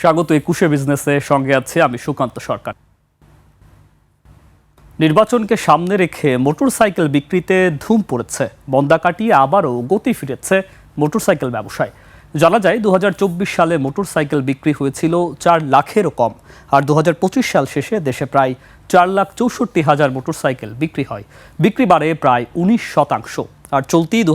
স্বাগত একুশে বিজনেসে। সঙ্গে আছে আমি সুকান্ত সরকার। নির্বাচনকে সামনে রেখে মোটরসাইকেল বিক্রিতে ধুম পড়েছে। বন্দা কাটিয়ে আবারও গতি ফিরেছে মোটরসাইকেল ব্যবসায়। জানা যায় দু হাজার চব্বিশ সালে মোটরসাইকেল বিক্রি হয়েছিল চার লাখেরও কম। আর দু হাজার পঁচিশ সাল শেষে দেশে প্রায় চার লাখ চৌষট্টি হাজার মোটরসাইকেল বিক্রি হয়। বিক্রি বাড়ে প্রায় উনিশ শতাংশ। আর চলতি দু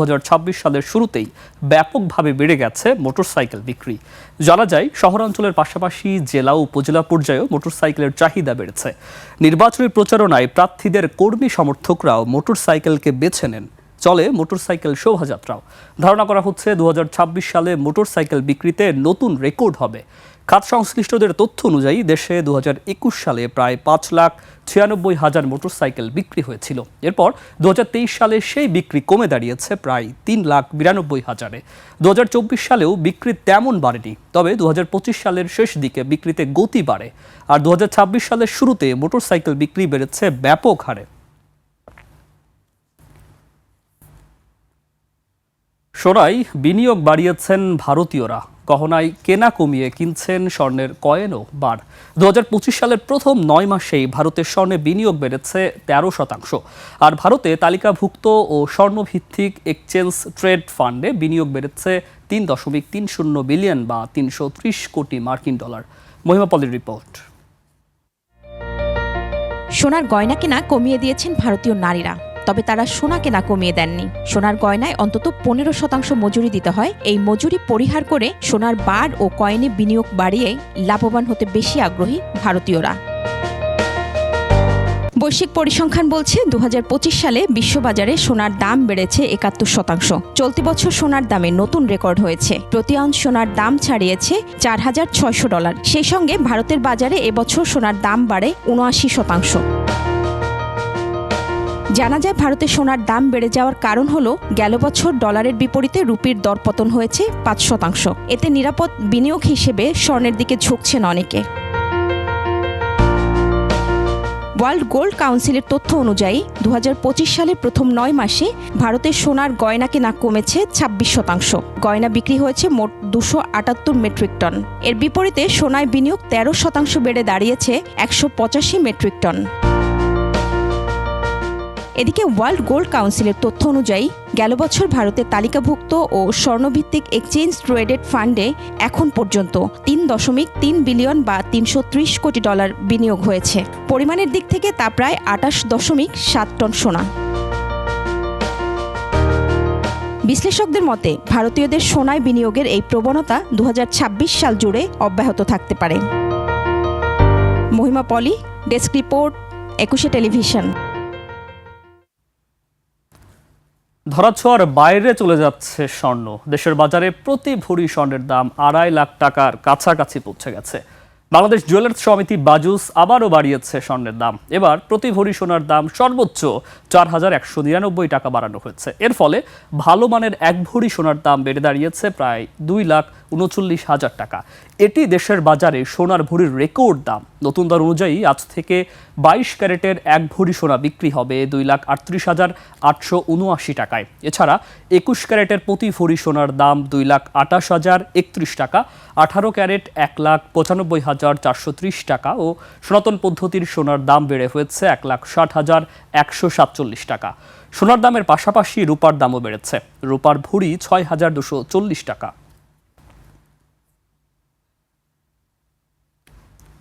সালের শুরুতেই ব্যাপকভাবে বেড়ে গেছে মোটরসাইকেল বিক্রি। জানা যায়, শহরাঞ্চলের পাশাপাশি জেলা ও উপজেলা পর্যায়েও মোটরসাইকেলের চাহিদা বেড়েছে। নির্বাচনী প্রচারণায় প্রার্থীদের কর্মী সমর্থকরাও মোটরসাইকেলকে বেছে নেন। চলে মোটরসাইকেল শোভাযাত্রাও। ধারণা করা হচ্ছে দু হাজার ছাব্বিশ সালে মোটরসাইকেল বিক্রিতে নতুন রেকর্ড হবে। খাত সংশ্লিষ্টদের তথ্য অনুযায়ী দেশে দু হাজার একুশ সালে প্রায় পাঁচ লাখ ছিয়ানব্বই হাজার মোটরসাইকেল বিক্রি হয়েছিল। এরপর দু হাজার তেইশ সালে সেই বিক্রি কমে দাঁড়িয়েছে প্রায় তিন লাখ বিরানব্বই হাজারে। দু হাজার চব্বিশ সালেও বিক্রি তেমন বাড়েনি, তবে দু হাজার পঁচিশ সালের শেষ দিকে বিক্রিতে গতি বাড়ে আর দু হাজার ছাব্বিশ সালের শুরুতে মোটরসাইকেল বিক্রি বেড়েছে ব্যাপক হারে। সোনায় বিনিয়োগ বাড়িয়েছেন ভারতীয়রা। গহনায় কেনা কমিয়ে কিনছেন স্বর্ণের কয়েনও বার দুই হাজার পঁচিশ সালের প্রথম নয় মাসেই ভারতের স্বর্ণে বিনিয়োগ বেড়েছে তেরো শতাংশ। আর ভারতে তালিকাভুক্ত ও স্বর্ণভিত্তিক এক্সচেঞ্জ ট্রেড ফান্ডে বিনিয়োগ বেড়েছে তিন দশমিক তিন শূন্য বিলিয়ন বা তিনশো ত্রিশ কোটি মার্কিন ডলার। মহিমাপলের রিপোর্ট। সোনার গয়না কেনা কমিয়ে দিয়েছেন ভারতীয় নারীরা। তবে তারা সোনা কেনা কমিয়ে দেননি। সোনার গয়নায় অন্তত পনেরো শতাংশ মজুরি দিতে হয়। এই মজুরি পরিহার করে সোনার বার ও কয়েনে বিনিয়োগ বাড়িয়ে লাভবান হতে বেশি আগ্রহী ভারতীয়রা। বৈশ্বিক পরিসংখ্যান বলছে দু হাজার পঁচিশ সালে বিশ্ববাজারে সোনার দাম বেড়েছে একাত্তর শতাংশ। চলতি বছর সোনার দামে নতুন রেকর্ড হয়েছে। প্রতি আউন্স সোনার দাম ছাড়িয়েছে চার হাজার ছয়শো ডলার। সেই সঙ্গে ভারতের বাজারে এবছর সোনার দাম বাড়ে উনআশি শতাংশ। জানা যায় ভারতে সোনার দাম বেড়ে যাওয়ার কারণ হল গেল বছর ডলারের বিপরীতে রুপির দরপতন হয়েছে পাঁচ শতাংশ। এতে নিরাপদ বিনিয়োগ হিসেবে স্বর্ণের দিকে ঝুঁকছেন অনেকে। ওয়ার্ল্ড গোল্ড কাউন্সিলের তথ্য অনুযায়ী দু হাজার পঁচিশ সালের প্রথম নয় মাসে ভারতের সোনার গয়না কেনা কমেছে ছাব্বিশ শতাংশ। গয়না বিক্রি হয়েছে মোট দুশো আটাত্তর মেট্রিক টন। এর বিপরীতে সোনায় বিনিয়োগ তেরো শতাংশ বেড়ে দাঁড়িয়েছে একশো পঁচাশি মেট্রিক টন। এদিকে ওয়ার্ল্ড গোল্ড কাউন্সিলের তথ্য অনুযায়ী, গেল বছর ভারতের তালিকাভুক্ত ও স্বর্ণভিত্তিক এক্সচেঞ্জ ট্রেডেড ফান্ডে এখন পর্যন্ত তিন দশমিক তিন বিলিয়ন বা তিনশো ত্রিশ কোটি ডলার বিনিয়োগ হয়েছে। পরিমাণের দিক থেকে তা প্রায় আটাশ দশমিক সাত টন সোনা। বিশ্লেষকদের মতে, ভারতীয়দের সোনায় বিনিয়োগের এই প্রবণতা দু হাজার ছাব্বিশ সাল জুড়ে অব্যাহত থাকতে পারে। Mahima Poli, desk report, Ekushey television. ধরাছোঁয়ার বাইরে চলে যাচ্ছে স্বর্ণ। দেশের বাজারে প্রতি ভরি স্বর্ণের দাম আড়াই লাখ টাকার কাছাকাছি পৌঁছে গেছে। বাংলাদেশ জুয়েলার্স সমিতি বাজুস আবারও বাড়িয়েছে স্বর্ণের দাম। এবার প্রতি ভরি সোনার দাম সর্বোচ্চ চার হাজার একশো নিরানব্বই টাকা বাড়ানো হয়েছে। এর ফলে ভালো মানের এক ভরি সোনার দাম বেড়ে দাঁড়িয়েছে প্রায় দুই লাখ উনচল্লিশ হাজার টাকা। এটি দেশের বাজারে সোনার ভরির রেকর্ড দাম। নতুন দর অনুযায়ী আজ থেকে বাইশ ক্যারেটের এক ভরি সোনা বিক্রি হবে দুই লাখ আটত্রিশ হাজার আটশো উনআশি টাকায়। এছাড়া একুশ ক্যারেটের প্রতি ভরি সোনার দাম দুই লাখ আটাশ হাজার একত্রিশ টাকা, আঠারো ক্যারেট এক লাখ পঁচানব্বই হাজার চারশো ত্রিশ টাকা ও সনাতন পদ্ধতির সোনার দাম বেড়ে হয়েছে এক লাখ ষাট হাজার একশো সাতচল্লিশ টাকা। সোনার দামের পাশাপাশি রূপার দামও বেড়েছে। রূপার ভরি ছয় হাজার দুশো চল্লিশ টাকা।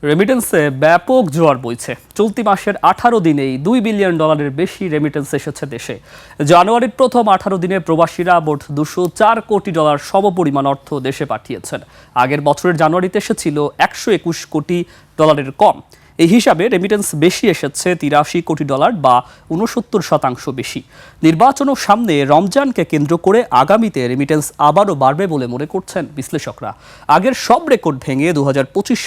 রেমিটেন্সে ব্যাপক জোয়ার বইছে। চলতি মাসের আঠারো দিনেই দুই বিলিয়ন ডলারের বেশি রেমিটেন্স এসেছে দেশে। জানুয়ারির প্রথম আঠারো দিনে প্রবাসীরা মোট দুশো চার কোটি ডলার সমপরিমাণ অর্থ দেশে পাঠিয়েছেন। আগের বছরের জানুয়ারিতে এসেছিল একশো একুশ কোটি ডলারের কম। এই হিসাবে রেমিটেন্স বেশি এসেছে তিরাশি কোটি ডলার বা উনসত্তর শতাংশ বেশি। নির্বাচনও সামনে রমজানকে কেন্দ্র করে আগামীতে রেমিটেন্স আবারও বাড়বে বলে মনে করছেন বিশ্লেষকরা। আগের সব রেকর্ড ভেঙে দু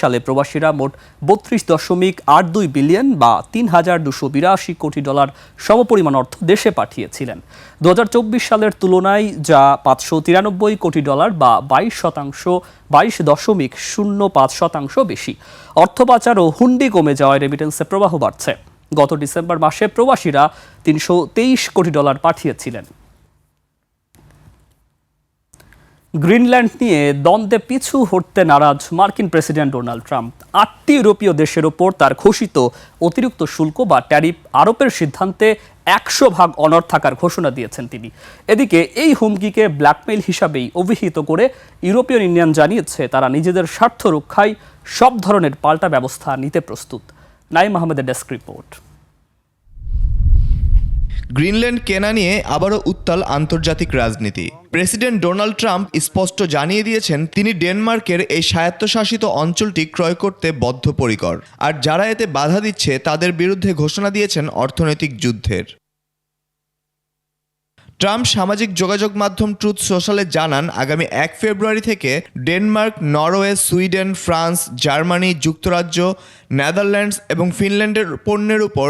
সালে প্রবাসীরা মোট বত্রিশ দশমিক আট দুই বিলিয়ন বা তিন হাজার দুশো বিরাশি কোটি ডলার সমপরিমাণ অর্থ দেশে পাঠিয়েছিলেন। দু হাজার চব্বিশ সালের তুলনায় যা পাঁচশো তিরানব্বই কোটি ডলার বা বাইশ শতাংশ, বাইশ দশমিক শূন্য পাঁচ শতাংশ বেশি। অর্থ পাচার ও হুন্ডি কমে যাওয়ায় রেমিটেন্সে প্রবাহ বাড়ছে। গত ডিসেম্বর মাসে প্রবাসীরা তিনশো তেইশ কোটি ডলার পাঠিয়েছিলেন। গ্রিনল্যান্ড নিয়ে দ্বন্দ্বে পিছু হটতে নারাজ মার্কিন প্রেসিডেন্ট ডোনাল্ড ট্রাম্প। আটটি ইউরোপীয় দেশের ওপর তার ঘোষিত অতিরিক্ত শুল্ক বা ট্যারিফ আরোপের সিদ্ধান্তে একশো ভাগ অনর থাকার ঘোষণা দিয়েছেন তিনি। এদিকে এই হুমকিকে ব্ল্যাকমেইল হিসাবেই অভিহিত করে ইউরোপীয় ইউনিয়ন জানিয়েছে, তারা নিজেদের স্বার্থ রক্ষায় সব ধরনের পাল্টা ব্যবস্থা নিতে প্রস্তুত। নাইম আহমেদের ডেস্ক রিপোর্ট। গ্রিনল্যান্ড কেনা নিয়ে আবারও উত্তাল আন্তর্জাতিক রাজনীতি। প্রেসিডেন্ট ডোনাল্ড ট্রাম্প স্পষ্ট জানিয়ে দিয়েছেন, তিনি ডেনমার্কের এই স্বায়ত্তশাসিত অঞ্চলটি ক্রয় করতে বদ্ধপরিকর। আর যারা এতে বাধা দিচ্ছে, তাদের বিরুদ্ধে ঘোষণা দিয়েছেন অর্থনৈতিক যুদ্ধের। ট্রাম্প সামাজিক যোগাযোগ মাধ্যম ট্রুথ সোশ্যালে জানান, আগামী এক ফেব্রুয়ারি থেকে Denmark, Norway, Sweden, France, Germany, যুক্তরাজ্য, নেদারল্যান্ডস এবং ফিনল্যান্ডের পণ্যের উপর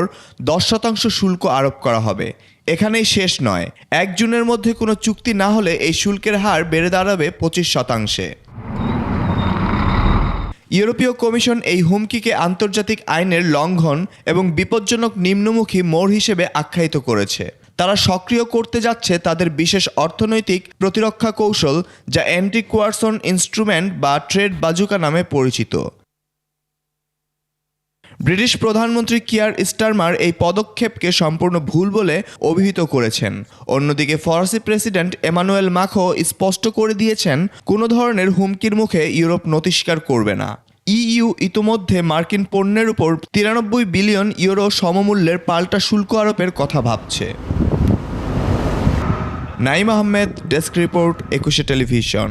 দশ শতাংশ শুল্ক আরোপ করা হবে। এখানেই শেষ নয়। এক জুনের মধ্যে কোনো চুক্তি না হলে এই শুল্কের হার বেড়ে দাঁড়াবে পঁচিশ শতাংশে। ইউরোপীয় কমিশন এই হুমকিকে আন্তর্জাতিক আইনের লঙ্ঘন এবং বিপজ্জনক নিম্নমুখী মোড় হিসেবে আখ্যায়িত করেছে। তারা সক্রিয় করতে যাচ্ছে তাদের বিশেষ অর্থনৈতিক প্রতিরক্ষা কৌশল, যা অ্যান্টি কোয়ারসন ইনস্ট্রুমেন্ট বা ট্রেড বাজুকা নামে পরিচিত। ব্রিটিশ প্রধানমন্ত্রী কিয়ার স্টারমার এই পদক্ষেপকে সম্পূর্ণ ভুল বলে অভিহিত করেছেন। অন্যদিকে ফরাসি প্রেসিডেন্ট এমানুয়েল মাখো স্পষ্ট করে দিয়েছেন, কোনো ধরনের হুমকির মুখে ইউরোপ নতিস্কার করবে না। ইইউ ইতোমধ্যে মার্কিন পণ্যের উপর তিরানব্বই বিলিয়ন ইউরো সমমূল্যের পাল্টা শুল্ক আরোপের কথা ভাবছে। Naim Ahmed desk report Ekushey television.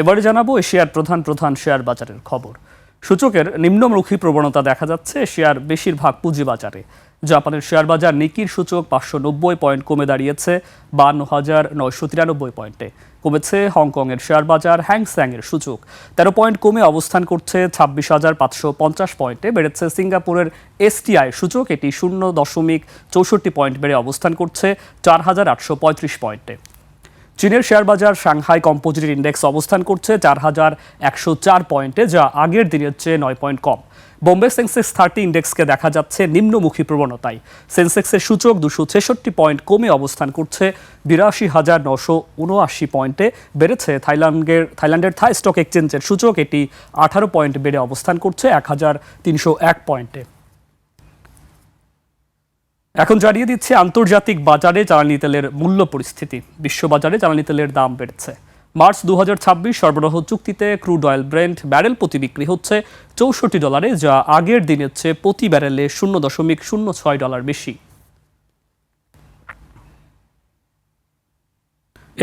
এবারে জানাব এশিয়ার প্রধান প্রধান শেয়ার বাজারের খবর। সূচকের নিম্নমুখী প্রবণতা দেখা যাচ্ছে। শেয়ার বেশিরভাগ পুঁজিবাজারে। জাপানের শেয়ার বাজার নিকির সূচক পাঁচশো নব্বই পয়েন্ট কমে দাঁড়িয়েছে, বান্ন হাজার নয়শো তিরানব্বই পয়েন্টে। কমেছে হংকংয়ের শেয়ার বাজার হ্যাংস্যাংয়ের সূচক। তেরো পয়েন্ট কমে অবস্থান করছে, ছাব্বিশ হাজার পাঁচশো পঞ্চাশ পয়েন্টে। বেড়েছে সিঙ্গাপুরের এসটিআই সূচক, এটি শূন্য দশমিক চৌষট্টি পয়েন্ট বেড়ে অবস্থান করছে, চার হাজার আটশো পঁয়ত্রিশ পয়েন্টে। চীনের শেয়ার বাজার সাংহাই কম্পোজিট ইন্ডেক্স অবস্থান করছে চার হাজার একশো চার পয়েন্টে, যা আগের দিনের চেয়ে নয় পয়েন্ট কম। বোম্বে সেন্সেক্স থার্টি ইন্ডেক্সকে দেখা যাচ্ছে নিম্নমুখী প্রবণতায়। সেন্সেক্সের সূচক দুশো ছেষট্টি পয়েন্ট কমে অবস্থান করছে বিরাশি হাজার নশো উনআশি পয়েন্টে। বেড়েছে থাইল্যান্ডের থাইল্যান্ডের থাই স্টক এক্সচেঞ্জের সূচক, এটি আঠারো পয়েন্ট বেড়ে অবস্থান করছে এক হাজার তিনশো এক পয়েন্টে। এখন জানিয়ে দিচ্ছে, আন্তর্জাতিক বাজারে জ্বালানি তেলের মূল্য পরিস্থিতি। বিশ্ববাজারে জ্বালানি তেলের দাম বেড়েছে। মার্চ দু হাজার ছাব্বিশ সরবরাহ চুক্তিতে ক্রুড অয়েল ব্র্যান্ড ব্যারেল প্রতি বিক্রি হচ্ছে চৌষট্টি ডলারে, যা আগের দিনের চেয়ে প্রতি ব্যারেলে শূন্য দশমিক শূন্য ছয় ডলার বেশি।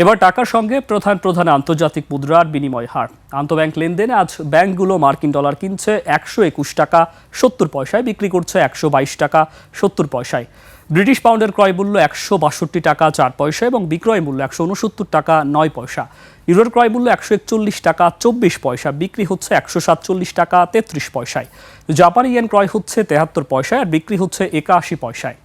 এবার টাকার সঙ্গে প্রধান প্রধান আন্তর্জাতিক মুদ্রার বিনিময় হার। আন্তঃব্যাংক লেনদেনে আজ ব্যাংকগুলো মার্কিন ডলার কিনছে একশো একুশ টাকা, সত্তর পয়সায় বিক্রি করছে একশো বাইশ টাকা, সত্তর পয়সায়। ব্রিটিশ পাউন্ডের ক্রয় মূল্য একশো বাষট্টি টাকা, চার পয়সা এবং বিক্রয় মূল্য একশো উনসত্তর টাকা, নয় পয়সা। ইউরোর ক্রয় মূল্য একশো একচল্লিশ টাকা, চব্বিশ পয়সা, বিক্রি হচ্ছে একশো সাতচল্লিশ টাকা, তেত্রিশ পয়সায়। জাপানি ইয়েন ক্রয় হচ্ছে তেহাত্তর পয়সায় আর বিক্রি হচ্ছে একাশি পয়সায়।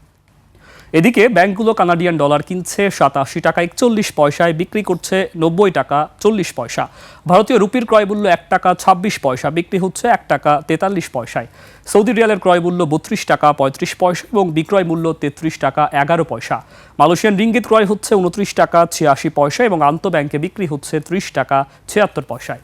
এদিকে ব্যাংকগুলো কানাডিয়ান ডলার কিনছে সাতাশি টাকা একচল্লিশ পয়সায়, বিক্রি করছে নব্বই টাকা চল্লিশ পয়সা। ভারতীয় রুপির ক্রয় মূল্য এক টাকা ছাব্বিশ পয়সা, বিক্রি হচ্ছে এক টাকা তেতাল্লিশ পয়সায়। সৌদি রিয়ালের ক্রয় মূল্য বত্রিশ টাকা পঁয়ত্রিশ পয়সা এবং বিক্রয় মূল্য তেত্রিশ টাকা এগারো পয়সা। মালয়েশিয়ান রিঙ্গিত ক্রয় হচ্ছে উনত্রিশ টাকা ছিয়াশি পয়সা এবং আন্তঃব্যাংকে বিক্রি হচ্ছে ত্রিশ টাকা ছিয়াত্তর পয়সায়।